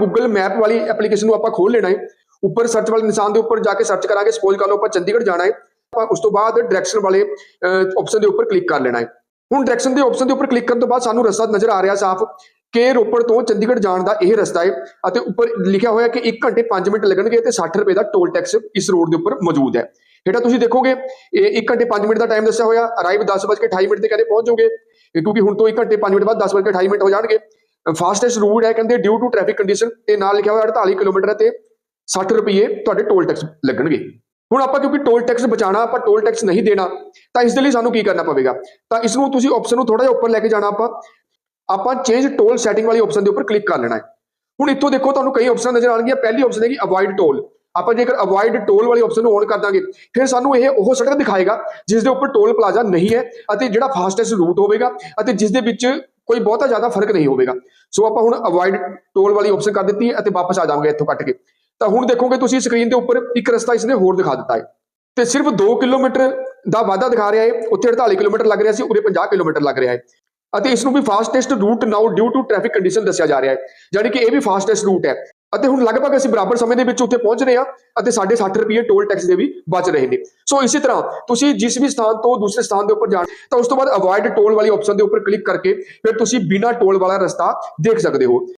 Google map ਵਾਲੀ application ਨੂੰ ਆਪਾਂ ਖੋਲ ਲੈਣਾ ਹੈ। ਉੱਪਰ ਸਰਚ ਵਾਲੇ ਨਿਸ਼ਾਨ ਦੇ ਉੱਪਰ ਜਾ ਕੇ ਸਰਚ ਕਰਾਂਗੇ ਸਪੋਜ਼ ਕਰ ਲਓ, ਆਪਾਂ ਚੰਡੀਗੜ੍ਹ ਜਾਣਾ ਹੈ। ਆਪਾਂ ਉਸ ਤੋਂ ਬਾਅਦ ਡਾਇਰੈਕਸ਼ਨ ਵਾਲੇ ਆਪਸ਼ਨ ਦੇ ਉੱਪਰ ਕਲਿੱਕ ਕਰ ਲੈਣਾ ਹੈ। ਹੁਣ ਡਾਇਰੈਕਸ਼ਨ ਦੇ ਆਪਸ਼ਨ ਦੇ ਉੱਪਰ ਕਲਿੱਕ ਕਰਨ ਤੋਂ ਬਾਅਦ ਸਾਨੂੰ ਰਸਤਾ ਨਜ਼ਰ ਆ ਰਿਹਾ ਸਾਫ਼। ਕਿ ਰੋਪੜ ਤੋਂ ਚੰਡੀਗੜ੍ਹ ਜਾਣ ਦਾ ਇਹ ਰਸਤਾ ਹੈ ਅਤੇ ਉੱਪਰ ਲਿਖਿਆ ਹੋਇਆ ਕਿ 1 ਘੰਟੇ 5 ਮਿੰਟ ਲੱਗਣਗੇ ਤੇ 60 ਰੁਪਏ ਦਾ ਟੋਲ ਟੈਕਸ ਇਸ ਰੋਡ ਦੇ ਉੱਪਰ ਮੌਜੂਦ ਹੈ। ਹੇਠਾਂ ਤੁਸੀਂ ਦੇਖੋਗੇ, ਇਹ 1 ਘੰਟੇ 5 ਮਿੰਟ ਦਾ ਟਾਈਮ ਦੱਸਿਆ ਹੋਇਆ ਅਰਾਈਵ 10:28 ਮਿੰਟ ਤੇ ਕਹਿੰਦੇ ਪਹੁੰਚ ਜਾਓਗੇ। ਕਿਉਂਕਿ ਹੁਣ ਤੋਂ 1 ਘੰਟੇ 5 ਮਿੰਟ ਬਾਅਦ 10:28 ਮਿੰਟ ਹੋ ਜਾਣਗੇ। ਫਾਸਟੈਸਟ ਰੂਟ ਹੈ ਕਹਿੰਦੇ ਡਿਊ ਟੂ ਟ੍ਰੈਫਿਕ ਕੰਡੀਸ਼ਨ ਤੇ ਨਾਲ ਲਿਖਿਆ ਹੋਇਆ 48 ਕਿਲੋਮੀਟਰ ਹੈ ਤੇ 60 ਰੁਪਏ ਤੁਹਾਡੇ ਟੋਲ ਟੈਕਸ ਲੱਗਣਗੇ। ਹੁਣ ਆਪਾਂ ਕਿਉਂਕਿ ਟੋਲ ਟੈਕਸ ਬਚਾਣਾ ਆਪਾਂ ਟੋਲ ਟੈਕਸ ਨਹੀਂ ਦੇਣਾ, ਤਾਂ ਇਸ ਦੇ ਲਈ ਸਾਨੂੰ ਕੀ ਕਰਨਾ ਪਵੇਗਾ? ਤਾਂ ਇਸ ਨੂੰ ਤੁਸੀਂ ਆਪਸ਼ਨ ਨੂੰ ਥੋੜਾ ਜਿਹਾ ਉੱਪਰ ਲੈ ਕੇ ਜਾਣਾ ਆਪਾਂ। ਆਪਾਂ ਚੇਂਜ ਟੋਲ ਸੈਟਿੰਗ ਵਾਲੀ ਆਪਸ਼ਨ ਦੇ ਉੱਪਰ ਕਲਿੱਕ ਕਰ ਲੈਣਾ ਹੈ। ਹੁਣ ਇੱਥੋਂ ਦੇਖੋ ਤੁਹਾਨੂੰ ਕਈ ਆਪਸ਼ਨ ਨਜ਼ਰ ਆਉਣਗੀਆਂ। ਪਹਿਲੀ ਆਪਸ਼ਨ ਹੈਗੀ ਅਵੋਇਡ ਟੋਲ ਆਪਾਂ ਜੇਕਰ ਅਵੋਇਡ ਟੋਲ ਵਾਲੀ ਆਪਸ਼ਨ ਨੂੰ ਔਨ ਕਰ ਦਾਂਗੇ, ਫਿਰ ਸਾਨੂੰ ਇਹ ਉਹ ਸੜਕ ਦਿਖਾਏਗਾ, ਜਿਸ ਦੇ ਉੱਪਰ ਟੋਲ ਪਲਾਜ਼ਾ ਨਹੀਂ ਹੈ ਅਤੇ ਜਿਹੜਾ ਫਾਸਟੈਸਟ ਰੂਟ ਹੋਵੇਗਾ ਅਤੇ ਜਿਸ ਦੇ ਵਿੱਚ ਕੋਈ ਬਹੁਤਾ ਜ਼ਿਆਦਾ ਫ਼ਰਕ ਨਹੀਂ ਹੋਵੇਗਾ। ਸੋ ਆਪਾਂ ਹੁਣ ਅਵੋਇਡ ਟੋਲ ਵਾਲੀ ਆਪਸ਼ਨ ਕਰ ਦਿੱਤੀ ਹੈ ਅਤੇ ਵਾਪਸ ਆ ਜਾਵਾਂਗੇ ਇੱਥੋਂ ਕੱਟ ਕੇ। ਤਾਂ ਹੁਣ ਦੇਖੋਗੇ ਤੁਸੀਂ ਸਕਰੀਨ ਦੇ ਉੱਪਰ ਇੱਕ ਰਸਤਾ ਇਸਨੇ ਹੋਰ ਦਿਖਾ ਦਿੱਤਾ ਹੈ। ਤੇ ਸਿਰਫ 2 ਕਿਲੋਮੀਟਰ ਦਾ ਵਾਧਾ ਦਿਖਾ ਰਿਹਾ ਹੈ। ਉੱਥੇ 48 ਕਿਲੋਮੀਟਰ ਲੱਗ ਰਿਹਾ ਸੀ, ਉਰੇ 50 ਕਿਲੋਮੀਟਰ ਲੱਗ ਰਿਹਾ ਹੈ। ਅਤੇ ਇਸ ਨੂੰ ਵੀ fastest route now due to traffic condition ਦੱਸਿਆ ਜਾ ਰਿਹਾ ਹੈ। ਯਾਨੀ ਕਿ ਇਹ ਵੀ ਫਾਸਟੈਸਟ ਰੂਟ ਹੈ। ਅਤੇ ਹੁਣ ਲਗਭਗ ਅਸੀਂ ਬਰਾਬਰ ਸਮੇਂ ਦੇ ਵਿੱਚ ਉੱਥੇ ਪਹੁੰਚ ਰਹੇ ਹਾਂ ਅਤੇ ਸਾਡੇ 60 ਰੁਪਏ ਟੋਲ ਟੈਕਸ ਦੇ ਵੀ ਬਚ ਰਹੇ ਨੇ। ਸੋ ਇਸੇ ਤਰ੍ਹਾਂ ਤੁਸੀਂ ਜਿਸ ਵੀ ਸਥਾਨ ਤੋਂ ਦੂਸਰੇ ਸਥਾਨ ਦੇ ਉੱਪਰ ਜਾਣ ਤਾਂ ਉਸ ਤੋਂ ਬਾਅਦ ਅਵੋਇਡ ਟੋਲ ਵਾਲੀ ਆਪਸ਼ਨ ਦੇ ਉੱਪਰ ਕਲਿੱਕ ਕਰਕੇ ਫਿਰ ਤੁਸੀਂ ਬਿਨਾਂ ਟੋਲ ਵਾਲਾ ਰਸਤਾ ਦੇਖ ਸਕਦੇ ਹੋ।